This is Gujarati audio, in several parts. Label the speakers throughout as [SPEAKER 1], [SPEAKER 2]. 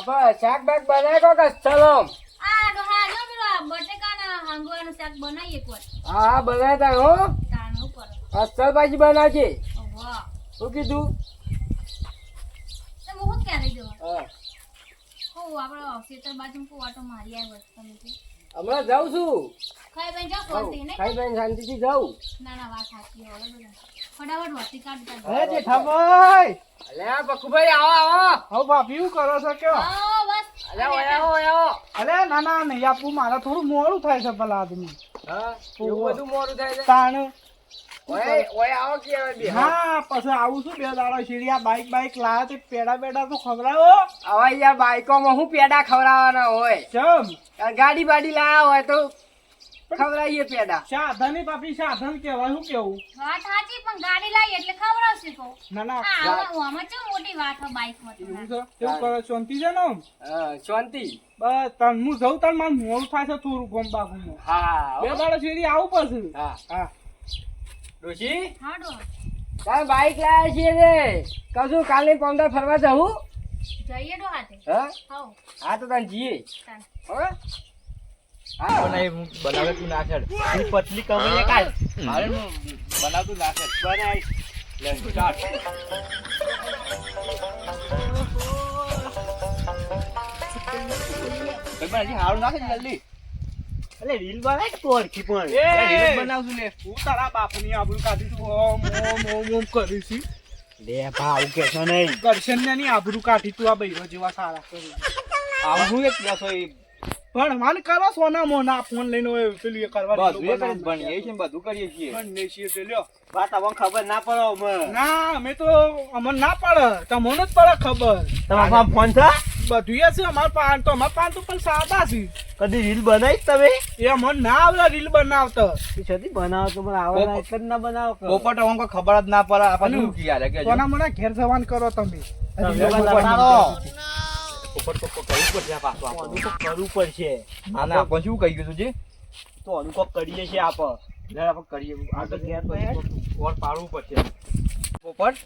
[SPEAKER 1] આપણે શાક બાક બનાવી કે ચલો.
[SPEAKER 2] આ ડોહા જો પેલો આ બટેકાના હાંગવાનું શાક બનાવીએ એકવાર
[SPEAKER 1] હા હા બનાવતા હો. અસલ ભાજી બનાવજે. શું કીધું?
[SPEAKER 2] તમે હું ક્યારે જો
[SPEAKER 1] હા.
[SPEAKER 2] હો આપણે ખેતર બાજુ કો આટો મારી આવ્યો તમે તે
[SPEAKER 1] હમણાં જાઉં છું.
[SPEAKER 2] ખાઈ બેન
[SPEAKER 1] શાંતિથી જાઉં.
[SPEAKER 2] ના ના વાત સાચી ફટાફટ વસ્તી કાઢતા
[SPEAKER 3] હે જેઠાભાઈ!
[SPEAKER 1] અલ્યા પક્કુભાઈ આવો આવો.
[SPEAKER 3] હવે ભાભી શું કરો છો કયો
[SPEAKER 2] આવો બસ.
[SPEAKER 1] અલ્યા ઓય આવો ઓય.
[SPEAKER 3] ના ના નહીં આપું મારે થોડું મોડું થાય છે આદમી
[SPEAKER 1] હા બધું મોડું થાય છે?
[SPEAKER 3] તાણ.
[SPEAKER 1] ઓય ઓય આવો કે હવે બે.
[SPEAKER 3] હા પછી આવું છું બે દાડા શીરિયા બાઈક બાઈક લાવે તે પેડા પેડા તો ખવડાવો.
[SPEAKER 1] હવે યાર બાઈકોમાં હું પેડા ખવડાવવાના હોય?
[SPEAKER 3] ચમ.
[SPEAKER 1] ગાડી બાડી લાયા હોય તો ખવડાવીએ પેડા.
[SPEAKER 3] સાધન પાપી સાધન કહેવાય શું કેવું
[SPEAKER 2] વાત સાચી પણ ગાડી લાવી એટલે ખવડાવશે તો.
[SPEAKER 3] ના ના
[SPEAKER 2] આમાં આમાં મોટી વાત હોય બાઈકમાં તો
[SPEAKER 3] એવું છે? કરો શાંતિ છે ને
[SPEAKER 1] શાંતિ.
[SPEAKER 3] બસ તન હું જઉં તન મારું મોડું થાય છે થોડું ગમ બાગુમાં
[SPEAKER 1] હા
[SPEAKER 3] બે દાડો શેરી આવું પછી?
[SPEAKER 1] હા.
[SPEAKER 3] હા.
[SPEAKER 1] ડોશી?
[SPEAKER 2] હા ડો
[SPEAKER 1] તારે બાઈક લાવ્યા છીએ રે કશું કાલે પંદર ફરવા જવું?
[SPEAKER 2] જઈએ તે
[SPEAKER 1] હા? હા તો તને જઈએ. હવે હા.
[SPEAKER 4] બનાવે તું નાખે તું પતલી કમળે કાઢ મારે હું. બનાવતું નાખે બનાય. લે સ્ટાર્ટ હારું નાખે ને જલ્દી. અલે રીલ બનાય તો અરખી પણ?
[SPEAKER 3] એ!
[SPEAKER 4] રીલ જ બનાવશું લે.
[SPEAKER 3] હું તારા બાપની આબરૂ કાઢી તું ઓમ ઓમ ઓમ ઓમ કરી છી.
[SPEAKER 4] લે ભાવ કે છો નહીં.
[SPEAKER 3] ને ની આબરૂ કાઢી તું આ બૈરો જેવા સારા. કરી
[SPEAKER 4] આવું એક પ્લસ હોય?
[SPEAKER 3] પણ માન કરો સોના મોના ફોન લઈને પેલું કરવા
[SPEAKER 4] બધું ભણીએ છીએ બધું કરીએ છીએ.
[SPEAKER 3] ભણીએ છીએ તે લ્યો.
[SPEAKER 4] વાત આપણને ખબર ના પડે અમે
[SPEAKER 3] ના અમે તો અમને ના પડે. તમને જ પડે ખબર.
[SPEAKER 4] તમારા ફોન છે?
[SPEAKER 3] બધું એ છે અમાર પાન તો અમાર પાન તો પણ સાદા છે
[SPEAKER 4] કદી રીલ બનાવી તમે?
[SPEAKER 3] એ અમને ના આવડે રીલ બનાવતા.
[SPEAKER 4] છતી બનાવો તો મને આવડે એટલે જ ના બનાવો પોપટ અમને ખબર જ ના પડે. આપણને શું કે
[SPEAKER 3] સોના મને ઘેર જવાન કરો તમે.
[SPEAKER 4] તમે બનાવો પોપટ પોપટ કરવું પડશે આ પાછું. આપણને.
[SPEAKER 5] કરવું પડશે.
[SPEAKER 4] આને આપણે શું કહી ગયું છે
[SPEAKER 5] તો અનુભવ કરીએ છીએ આપણે.
[SPEAKER 4] લે આપણે કરીએ. આગળ ઘેર પછી ઓર પાડવું પડશે. પોપટ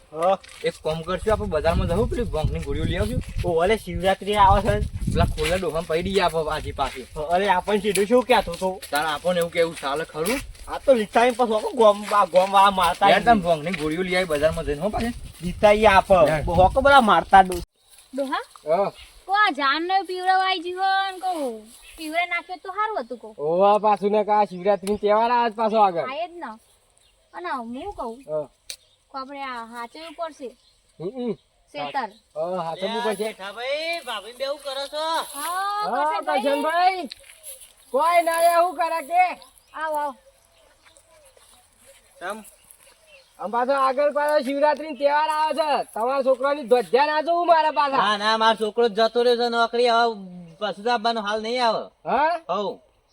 [SPEAKER 4] એક કામ કરશું આપણે બજારમાં જવું પેલી ભંગની ગોળીઓ લઈ આવશું.
[SPEAKER 5] ઓ અરે શિવરાત્રી આવે છે.
[SPEAKER 4] પેલા ખોલા ડોહામાં પડી ગયા આપણે આજી પાસે.
[SPEAKER 5] અરે આપણને સીધું શું કહેતો તો
[SPEAKER 4] તારે આપણને એવું કેવું ચાલે ખરું?
[SPEAKER 5] આ તો લીતા પછી ગોમ ગોમ વાળા મારતા
[SPEAKER 4] યાર તમે ભંગની ગોળીઓ લઈ આવી બજારમાં જઈને હો પાસે
[SPEAKER 5] લીધા આપે હોકો બધા મારતા
[SPEAKER 2] ડોહા?
[SPEAKER 1] હા.
[SPEAKER 2] કો આ જાનને પીવડાવાઈ જીવન કહું. પીવડે નાખ્યો તો સારું હતું કહું.
[SPEAKER 1] ઓવા પાછું ને કા શિવરાત્રી તહેવાર આવે પાછો આગળ.
[SPEAKER 2] આ જ ને અને હું કહું
[SPEAKER 1] હા.
[SPEAKER 2] કે આપણે આ હાચવવું પડશે.
[SPEAKER 1] હમ, હમ.
[SPEAKER 2] શેતર.
[SPEAKER 1] હા પડશે.
[SPEAKER 5] ભાઈ ભાભી બેવું કરો છો.
[SPEAKER 2] હા
[SPEAKER 1] હા
[SPEAKER 2] કરશનભાઈ.
[SPEAKER 1] કરશનભાઈ કોઈ ના એવું હું કરે કે?
[SPEAKER 2] આવ
[SPEAKER 1] પાછો આગળ પાછો શિવરાત્રી તહેવાર આવે છે. તમારા છોકરાની ધ્વજા ના જોવું મારા પાસે
[SPEAKER 5] ના ના મારો છોકરો જતો રહ્યો છે નોકરી. હવે પાછું આપવાનો હાલ નહીં આવે.
[SPEAKER 1] હા?
[SPEAKER 5] હવ.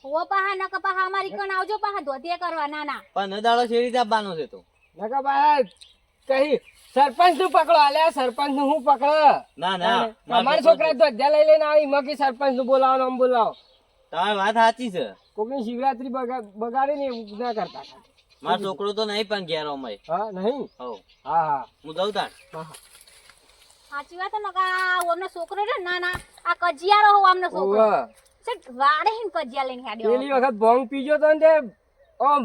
[SPEAKER 2] ઓ પાહા નક પાહા અમારી કણ આવજો પાહા ધોધીએ કરવા ના ના.
[SPEAKER 5] પણ દાડો શેરી આપવાનો છે તો.
[SPEAKER 1] નક પાહા કહી સરપંચનું પકડો અલ્યા સરપંચનું હું પકડો?
[SPEAKER 5] ના ના
[SPEAKER 1] તમારા છોકરા ધ્વજા લઈ લઈને આવી મકી સરપંચનું બોલાવો આમ બોલાવો.
[SPEAKER 5] તમારી વાત સાચી છે.
[SPEAKER 1] કોકની શિવરાત્રી બગાડી બગાડે ને એવું ના કરતા.
[SPEAKER 5] મારો છોકરો તો નહીં પણ ઘેર અમાય
[SPEAKER 1] હા નહીં? હા હા.
[SPEAKER 5] હું જઉં તાણ
[SPEAKER 2] સાચી વાત ને કા અમને છોકરો રે ના ના આ કજિયારો હો અમને છોકરો. છે વાડે હિન કજિયા લઈને હાડ્યો
[SPEAKER 1] પેલી વખત બોંગ પીજો તો ને ઓમ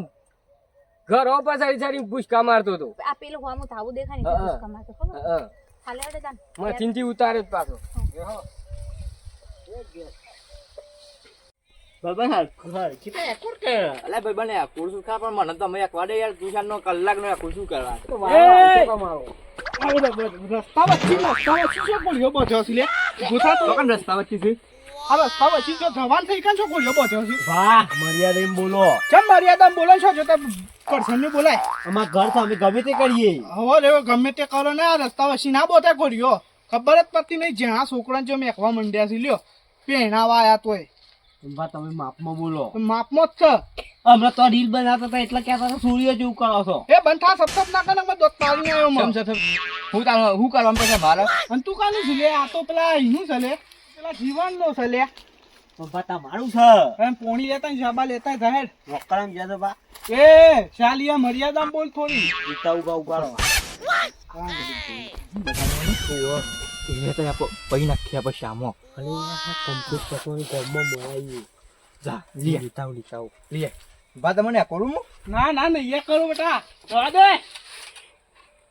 [SPEAKER 1] ઘર ઘરો પર સરી સરી પૂછકા મારતો તો
[SPEAKER 2] આ પેલું હોમું થાવું દેખાય ને
[SPEAKER 1] પુષ્કા
[SPEAKER 2] મારતો ખબર?
[SPEAKER 1] હા.
[SPEAKER 2] હાલે હેડે તાન.
[SPEAKER 1] મશીનથી ઉતારે જ પાછો.
[SPEAKER 5] બરાબર હાલ હાલ કેટલા એકુર કે.
[SPEAKER 4] અલે ભાઈ બને શું ખા પણ મને તમે એક વાડે યાર તું નો કલાક નો કુરસું કરવા.
[SPEAKER 3] એ! આ બધા બધા રસ્તા વચ્ચે રસ્તા વચ્ચે શું ગોળીઓ બધ્યો છે લે. ગુથા તો.
[SPEAKER 4] કન રસ્તા વચ્ચે છે?
[SPEAKER 3] આ રસ્તા વચ્ચે જો જવાન થઈ કાન છો ગોળીઓ બધ્યો છે
[SPEAKER 5] વાહ મર્યાદા એમ બોલો.
[SPEAKER 3] કેમ મર્યાદા બોલો છો જો તે કરશન ને બોલાય.
[SPEAKER 5] અમાર ઘર તો અમે ગમે તે કરીએ.
[SPEAKER 3] હવે લેવો ગમે તે કરો ને આ રસ્તા વચ્ચે ના બોતા ગોળીઓ ખબર જ પડતી નહીં જ્યાં છોકરાને જો મેકવા મંડ્યા છે લ્યો. પહેણાવા આયા તોય.
[SPEAKER 5] બા તમે માપમાં બોલો.
[SPEAKER 3] માપમાં જ છે.
[SPEAKER 5] હમણાં તો રીલ બનાવતા હતા એટલે કહેતા હતા સૂર્ય જેવું કરો છો?
[SPEAKER 3] એ બંધા સપસપ ના કરે મેં દોત પાડી આવ્યો
[SPEAKER 4] કેમ
[SPEAKER 3] માં
[SPEAKER 4] હું તાર હું કરવાનું પછી મારે
[SPEAKER 3] અને તું કાનું છે લે? આ તો પેલા એનું છે લે. પેલા જીવન નો છે લે.
[SPEAKER 5] બા તમારું છે.
[SPEAKER 3] એમ પોણી લેતા ને શાબા લેતા જાહેર.
[SPEAKER 5] વકરામ ગયા તો બા
[SPEAKER 3] એ શાલિયા મર્યાદા બોલ થોડી.
[SPEAKER 5] ઉતા ઊભા ઊભા
[SPEAKER 4] એને તો પૈ નાખ્યા પછી આમો
[SPEAKER 5] કમ્પ્લીટ પતવાની ગમમાં મોડાઈ
[SPEAKER 4] જા લે
[SPEAKER 5] લીતાવ લીતાવ
[SPEAKER 4] લે બા તમને કરું ના
[SPEAKER 3] ના ને એ કરો બેટા જવા દે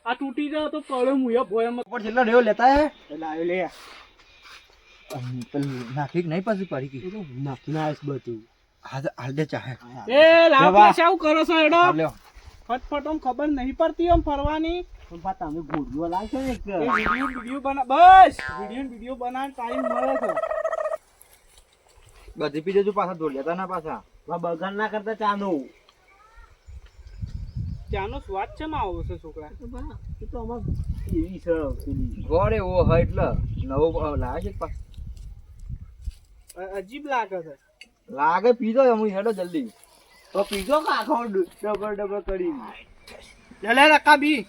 [SPEAKER 3] આ તૂટી જાય તો પડે હું એ ભોયમાં
[SPEAKER 4] પર છેલ્લો રેવો લેતા હે
[SPEAKER 3] એટલે આવ્યો લે
[SPEAKER 4] પેલું નાખી નહીં પાછી પડી ગઈ
[SPEAKER 5] આવીશ બધું
[SPEAKER 4] હા હાલ દે ચાહે
[SPEAKER 3] એ લાવ કરો છો એડો ફટફટ ખબર નહીં પડતી આમ ફરવાની
[SPEAKER 5] તમે ગોળીઓ લાવશો ને એક.
[SPEAKER 3] વીડિયો વીડિયો બના બસ! વીડિયો વીડિયો બનાવ ટાઈમ મળે છે.
[SPEAKER 4] બધી પી જજો પાછા દોડ લેતા ના પાછા.
[SPEAKER 5] બા બગાડ ના કરતા ચાનું
[SPEAKER 3] ત્યાંનો સ્વાદ છે માં આવો છે છોકરા?
[SPEAKER 5] એ તો અમાર એવી છે પેલી.
[SPEAKER 4] ગોળ એવો હોય એટલે નવો લાવે છે પાછો.
[SPEAKER 3] અજીબ લાગે છે.
[SPEAKER 4] લાગે પીધો હું હેડો જલ્દી.
[SPEAKER 5] તો પીજો કાખો ડબલ ડબલ કરી
[SPEAKER 3] લે રકા બી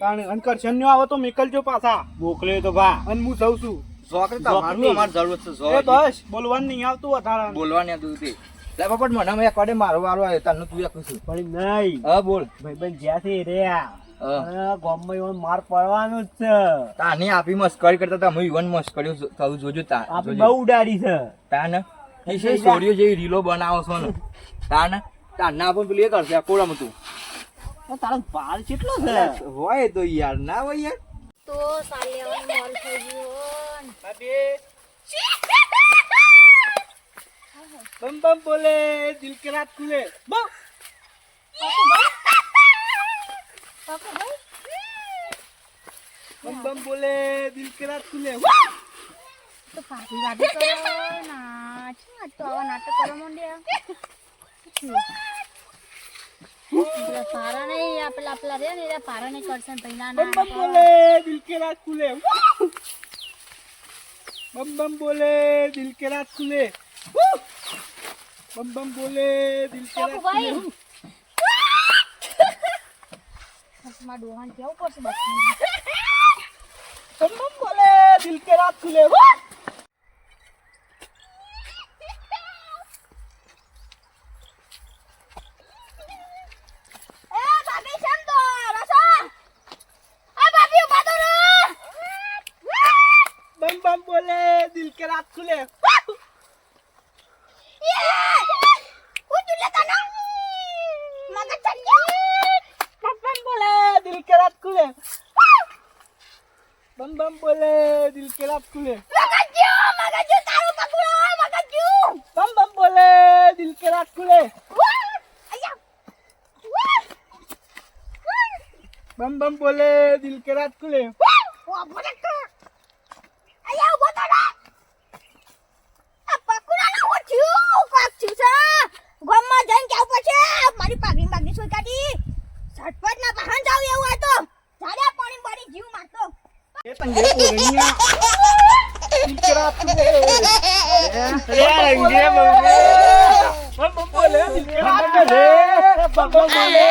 [SPEAKER 3] કારણ અનકર કરશન આવો તો મેકલજો પાછા.
[SPEAKER 5] મોકલ્યો તો ભા.
[SPEAKER 3] અને હું જઉં છું.
[SPEAKER 4] શોખ તમારું અમાર જરૂર છે શોખ.
[SPEAKER 3] બસ બોલવાનું નહીં આવતું વધારે
[SPEAKER 4] બોલવાની હતું તે. લે પપટ મને મેં કડે મારો વારો આવ્યો તને તું એકું છું
[SPEAKER 5] પણ નહીં.
[SPEAKER 4] હા બોલ.
[SPEAKER 5] ભાઈબંધ જ્યાં રહ્યા ગામમાં એવો માર પડવાનું જ છે.
[SPEAKER 4] તાની આપી મસ્કરી કરતા હું ઈવન મસ્કરી જોજો તા
[SPEAKER 5] આપી બહુ ઉડાડી છે.
[SPEAKER 4] તાને? એ છે જેવી રીલો બનાવો છો ને. તાને? તાન ના પણ પેલું એ કરશે કોળામાં તું.
[SPEAKER 5] તારો ભાર કેટલો છે?
[SPEAKER 4] હોય તો યાર ના હોય યાર.
[SPEAKER 2] તો સાલી મોર થઈ ગયું
[SPEAKER 3] બમ બમ બોલે. દિલ કે રાત ખુલે. બમ. બમ બમ બોલે. દિલ કે રાત ખુલે.
[SPEAKER 2] તો પાછી વાતો કરો. ના શું તો નાટક કરવા માંડ્યા. પારા નહીં આ પેલા પેલા રે ને એ પારા નહીં કરશે પહેલા
[SPEAKER 3] બમ બોલે દિલ કે રાત ખુલે. બમ બમ બોલે દિલ કે રાત ખુલે. બમ બમ બોલે દિલ કે રાત ખુલે.
[SPEAKER 2] મારા ડોહાને કેવું પડશે બસ.
[SPEAKER 3] બમ બમ બોલે દિલ કે રાત ખુલે
[SPEAKER 2] એ ભાભી કેમ તો રસો આ ભાભી ઊભા તો રે
[SPEAKER 3] બમ બમ બોલે દિલ કે રાત ખુલે
[SPEAKER 2] હું તુલે તને મગજ ચડી
[SPEAKER 3] બમ બમ બોલે દિલ કે રાત ખુલે બમ બમ બોલે દિલ કે રાત ખુલે
[SPEAKER 2] મગજ જો મગજ જો તારું પકડો મગજ જો
[SPEAKER 3] બમ બમ બોલે દિલ કે રાત ખુલે
[SPEAKER 2] અયા
[SPEAKER 3] બમ બમ બોલે દિલ કે રાત ખુલે
[SPEAKER 2] ઓ ભડક અયા ઊભો તો રે આ પકડા ના હો થયું કોક થયું છે ગમમાં જઈને કેવું પડશે મારી પાઘડી પાઘડી સોઈ કાઢી ઝટપટ ના બહાન જાવ એવું હોય તો જાડે પાણી પડી જીવ મારતો
[SPEAKER 3] એ તંગે પોરણિયા દિલ કે રાત ખુલે બમ બમ બોલે દિલ કે રાત ખુલે બમ બમ બોલે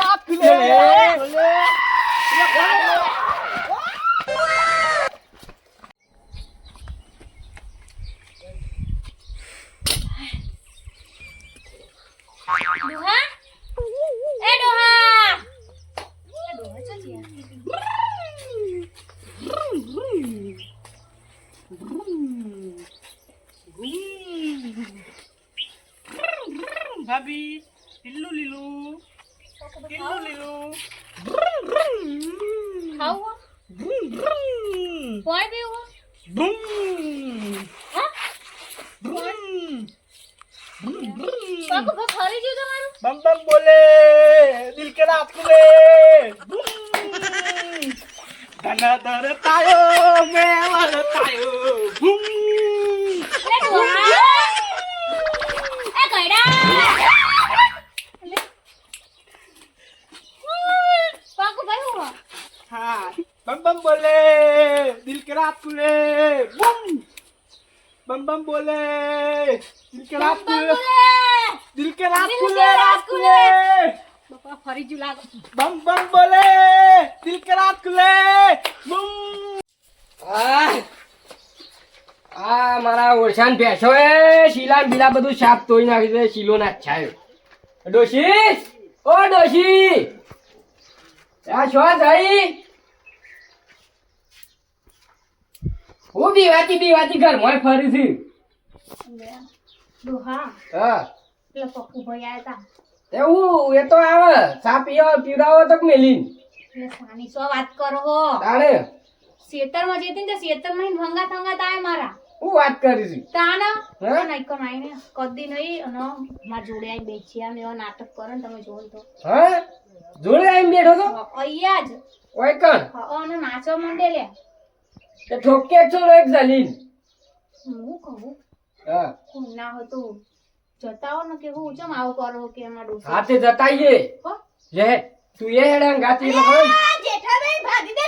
[SPEAKER 3] રાત ખુલે
[SPEAKER 2] ડોહા એ ડોહા એ ડોહા ચાલ યાર
[SPEAKER 3] ભાભી લીલું લીલું લીલું લીલું
[SPEAKER 2] ખાવું પોય પીવું હા બહુ ફરી ગયું તમારું?
[SPEAKER 3] બમ બમ બોલે. દિલ કે રાત ખુલે ધન ધર તાયો
[SPEAKER 2] એ હું
[SPEAKER 3] બમ બમ બોલે. દિલ કે રાત બૂમ બમ બમ બોલે દિલ કે રાત ખુલે દિલ કે રાત
[SPEAKER 2] દિલ
[SPEAKER 3] ખુલે
[SPEAKER 2] કે રાત
[SPEAKER 3] રાત ખુલે
[SPEAKER 2] બાપા ફરી ગયું લાગે
[SPEAKER 3] બમ બમ બોલે દિલ કે રાત ખુલે બૂમ
[SPEAKER 1] આ આ મારા ઓળખાણ ભેંસો એ શીલા બીલા બધું સાફ તોડી નાખી દે શીલો ના છાયો ડોશી? ઓ ડોશી! આ શું થઈ હું બીવાતી બીવાતી ઘરમાં ફરી છું. હા.
[SPEAKER 2] એટલે પપ્પુ ભાઈ આયા તા.
[SPEAKER 1] એવું એ તો આવે. ચા પીવા પીવડાવો તો મેલીન.
[SPEAKER 2] એટલે સાની સો વાત કરો હો.
[SPEAKER 1] તાણે?
[SPEAKER 2] શેતરમાં જતી ને શેતરમાં ભંગા થંગા તાય મારા.
[SPEAKER 1] હું વાત કરીશ
[SPEAKER 2] તાના
[SPEAKER 1] હે?
[SPEAKER 2] નઈ કો નઈ ને કદી નહીં અને મારા જોડે આઈ બેઠી ને એવો નાટક કરો ને તમે જોવો તો.
[SPEAKER 1] હે? જોડે આવીને બેઠો તો
[SPEAKER 2] અહીંયા જ.
[SPEAKER 1] ઓય કણ?
[SPEAKER 2] હા, અને નાચો મંડે લે.
[SPEAKER 1] તે ઠોકે છો એક જલીન
[SPEAKER 2] હું કહું?
[SPEAKER 1] હા.
[SPEAKER 2] ના હતું જતા હો ને કે હું ચમ આવું કરો કે એમાં ડોસી?
[SPEAKER 1] હાથે જતાઈએ? લે તું એ હેડા ગાતી
[SPEAKER 2] ભાગી દે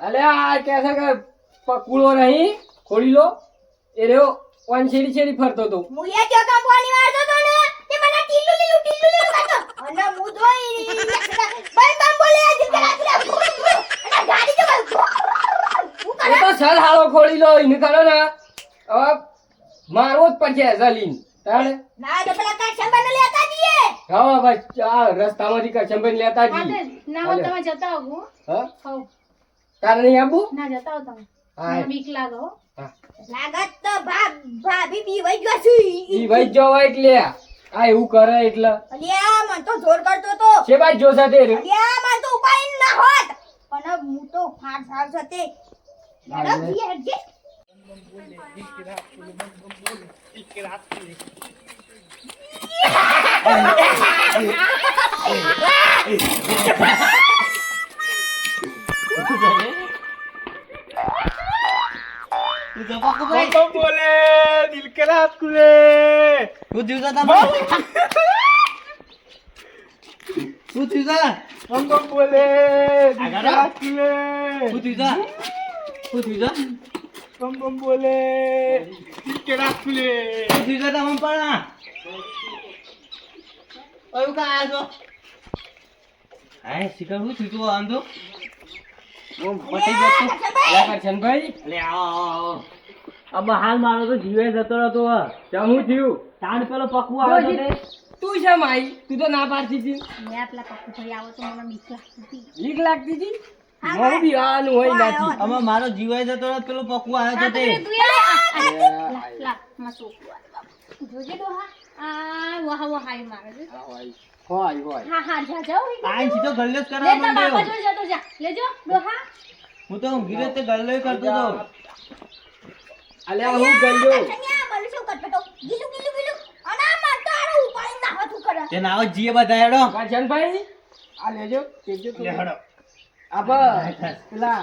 [SPEAKER 1] અલે આ કે છે કે પકુળો નહીં ખોલી લો એ રહ્યો ઓન છેડી છેડી ફરતો તો
[SPEAKER 2] હું એ જો પાણી વાળતો તો ને? તે મને ટીલું લીલું કરતો. અને હું જોઈ બમ બમ બોલે દિલ રાત્રે અને ગાડી જો હું
[SPEAKER 1] એ તો સર હાળો ખોલી લો એને કરો ને. હવે મારવો જ પડશે જલીન તાણે?
[SPEAKER 2] ના તો પેલા કા સંબંધ લેતા જઈએ.
[SPEAKER 1] હા બસ આ રસ્તામાંથી કચંબન લેતા જી
[SPEAKER 2] ના હો તમે જતા હો.
[SPEAKER 1] હા?
[SPEAKER 2] હો
[SPEAKER 1] તારે નહીં આવું
[SPEAKER 2] ના જતા હો તમે.
[SPEAKER 1] હા
[SPEAKER 2] બીક લાગે લાગત તો ભાગ ભાભી બી ગયો છું.
[SPEAKER 1] ઈ ભાઈ જોવા એટલે. આ એવું કરે એટલે.
[SPEAKER 2] અલ્યા મન તો જોર કરતો તો.
[SPEAKER 1] છે બાજ જોશે
[SPEAKER 2] અલ્યા મન તો ઉપાય ના હોત. પણ હું તો ફાડ ફાડ સાથે મેડમ જી હેડજે
[SPEAKER 5] તું તો પાકું ભાઈ
[SPEAKER 3] બમ બમ બોલે દિલ કે રાત કુલે.
[SPEAKER 5] શું થયું છે તમારે
[SPEAKER 3] બમ બોલે
[SPEAKER 5] થયું છે
[SPEAKER 3] બમ બમ બોલે ખુલે
[SPEAKER 5] શું થયું પણ ઓય કા આયા છો હાય શિખર શું થયું આમ તો ઓમ પટી ગયો તું
[SPEAKER 1] લે કરશનભાઈ
[SPEAKER 5] અલે આવો આવો આવો અબ હાલ મારો તો જીવે જતો હતો
[SPEAKER 1] હું થયું
[SPEAKER 5] તાણ પેલો પકવું આવ્યો તો તે
[SPEAKER 1] તું છે માઈ તું તો ના પાડતી હતી
[SPEAKER 2] મેં પેલા પપ્પુ ભાઈ આવો તો મને બીક લાગતી હતી
[SPEAKER 1] બીક લાગતી હતી મારું બી આનું હોય નાથી
[SPEAKER 5] આમાં મારો જીવાય જતો પેલો પકુ આવ્યો તો તે
[SPEAKER 2] લા લા માં સોકું આ બાપ. જોજે આ વાહ વાહ હાય મારે છે.
[SPEAKER 1] હોય હોય
[SPEAKER 2] હા હા જા જાઓ
[SPEAKER 5] આઈ સીધો ગલ્લો જ
[SPEAKER 2] લે
[SPEAKER 5] કરવા
[SPEAKER 2] બાપા જોડે જતો જા લેજો ડોહા
[SPEAKER 5] હું તો ઊંઘી તે ગલ્લો કરતો હતો
[SPEAKER 1] અલ્યા હું
[SPEAKER 2] શું કરતો ગીલું ગીલું ગીલું અને આ માર તો આરો ઉપાડી ના હતું કરે
[SPEAKER 5] તે નાવ જીએ બધા હેડો.
[SPEAKER 1] કરશનભાઈ આ લેજો કેજો
[SPEAKER 5] લે હેડો.
[SPEAKER 1] આ પેલા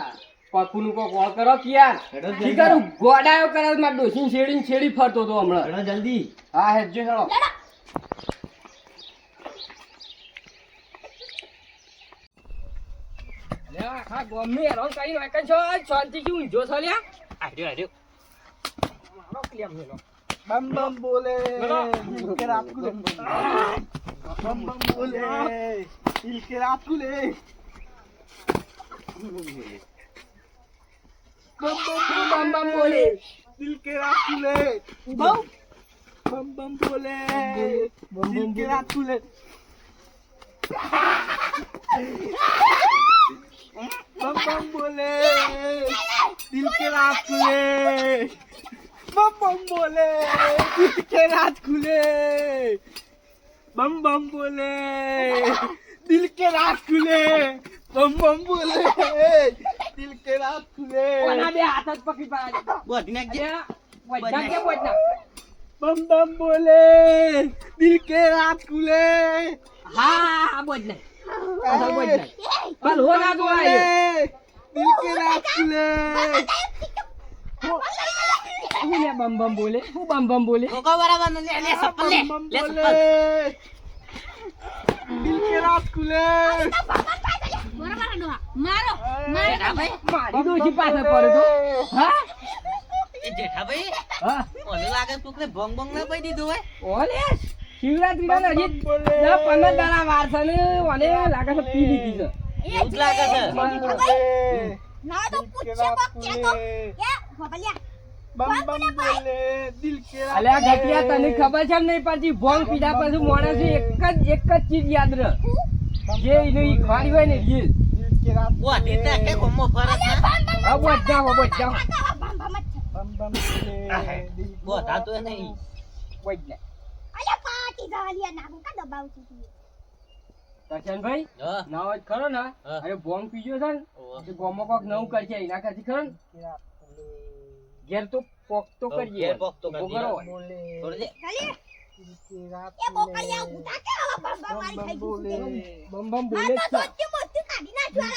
[SPEAKER 1] પકુનું કો કોલ કરો કે યાર
[SPEAKER 5] હેડો
[SPEAKER 1] ઠીક
[SPEAKER 5] જલ્દી.
[SPEAKER 1] કરું? ગોડાયો કરે માર ડોસીને છેડીને છેડી ફરતો તો હમણાં.
[SPEAKER 5] હેડો જલ્દી.
[SPEAKER 1] હા હેજો હેડો.
[SPEAKER 2] લેડો
[SPEAKER 1] લે આખા ગોમની હેરાન કરીને વાંકે છો? શાંતિથી ઊંઝો છો લ્યા.
[SPEAKER 5] આડ્યો આડ્યો
[SPEAKER 1] મારો ક્લેમ હેલો?
[SPEAKER 3] બમ બમ બોલે દિલ કે રાત ખુલે બમ બમ બોલે દિલ કે રાત ખુલે બમ બમ
[SPEAKER 1] બમ બમ બોલે
[SPEAKER 3] દિલ કે રાત ખુલે બમ બમ બમ બોલે દિલ કે રાત ખુલે બમ બમ બોલે દિલ કે રાત ખુલે બમ બમ બોલે. કે રાત ખુલે. બમ બમ બોલે. દિલ કે રાત ખુલે. બમ બમ બોલે. દિલ કે રાત ખુલે.
[SPEAKER 1] કોના બે હાથ જ પકડી પાડે
[SPEAKER 5] બોધી નાખજે
[SPEAKER 1] અલ્યા વજ્જા કે વજ્જા
[SPEAKER 3] બમ બમ બોલે. દિલ કે રાત ખુલે.
[SPEAKER 1] હા બોજ નહીં પણ હો ના તો આયો.
[SPEAKER 3] દિલ કે રાત ખુલે.
[SPEAKER 1] હું લે બમ બમ બોલે હું બમ બમ બોલે
[SPEAKER 5] કોકો બરાબર લે લે સપલ લે લે સપલ
[SPEAKER 3] બોલે દિલ કે રાત ખુલે
[SPEAKER 2] બરાબર ડોહા મારો
[SPEAKER 5] જેઠા ભાઈ
[SPEAKER 1] મારી ડોશી પાસે પડે તો હા
[SPEAKER 5] એ જેઠા ભાઈ
[SPEAKER 1] હા
[SPEAKER 5] મને લાગે તું ભંગ ભંગ ના પડી દીધું હોય
[SPEAKER 1] ઓલે શિવરાત્રી ના હજી
[SPEAKER 3] બમ બોલે.
[SPEAKER 1] દસ પંદર દાડા વાર છે ને ઓને લાગે છે પી લીધી છે
[SPEAKER 5] એવું જ લાગે છે
[SPEAKER 2] ના તો પૂછે કોક કે તો એ હોબલિયા
[SPEAKER 1] અલ્યા ઘટિયા તને ખબર છે નહીં પડતી ભોંગ પીધા પછી માણસ એક જ એક જ ચીજ યાદ રહે? જે એનું ઈ ખાણી હોય ને એ
[SPEAKER 3] દિલ કે રાત
[SPEAKER 6] ઓ દેતા કે કોમો ફરક ના
[SPEAKER 1] હા બોજ જાઓ બોજ જાઓ.
[SPEAKER 7] ભમ ભમ જ છે.
[SPEAKER 3] બમ બમ બોલે. દિલ કે
[SPEAKER 6] બો થાતો નહીં
[SPEAKER 1] બોજ લે
[SPEAKER 7] અલ્યા પાટી જાલિયા નાખું. કા દબાવું છું તું?
[SPEAKER 1] કરશનભાઈ
[SPEAKER 6] હા.
[SPEAKER 1] જ ખરો ને. અરે બોંગ પીજો છે ને ગોમો કોક નવું કરશે એના કરતી ખરો ને. ઘેર તો પોક તો કરીએ.
[SPEAKER 6] ઘેર પોક તો કરીએ. છોડી દે.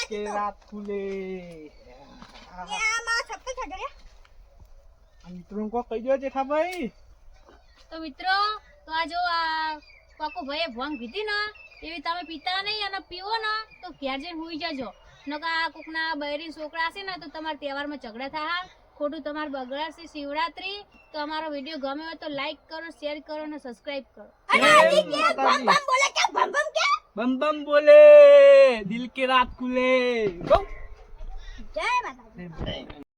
[SPEAKER 7] છે.
[SPEAKER 1] છે.
[SPEAKER 3] મિત્રો કો કહી દો જેઠાભાઈ.
[SPEAKER 2] તો મિત્રો તો આ જો આ પાકો ભાઈએ ભંગ પીધી ને એવી તમે પીતા નહીં અને પીવો ને તો ઘેર જઈને હુઈ જજો. નકા આ કોકના બૈરી છોકરા હશે ને તો તમારા તહેવારમાં ઝઘડા થાય. ખોટું તમારું બગડાશે શિવરાત્રી તો અમારો વીડિયો ગમે હોય તો લાઈક કરો શેર કરો અને સબસ્ક્રાઇબ કરો.
[SPEAKER 7] અને હજી કે ભમ ભમ બોલે કે ભમ ભમ કે?
[SPEAKER 3] બમ બમ બોલે. દિલ કે રાત ખુલે.
[SPEAKER 7] જય માતાજી.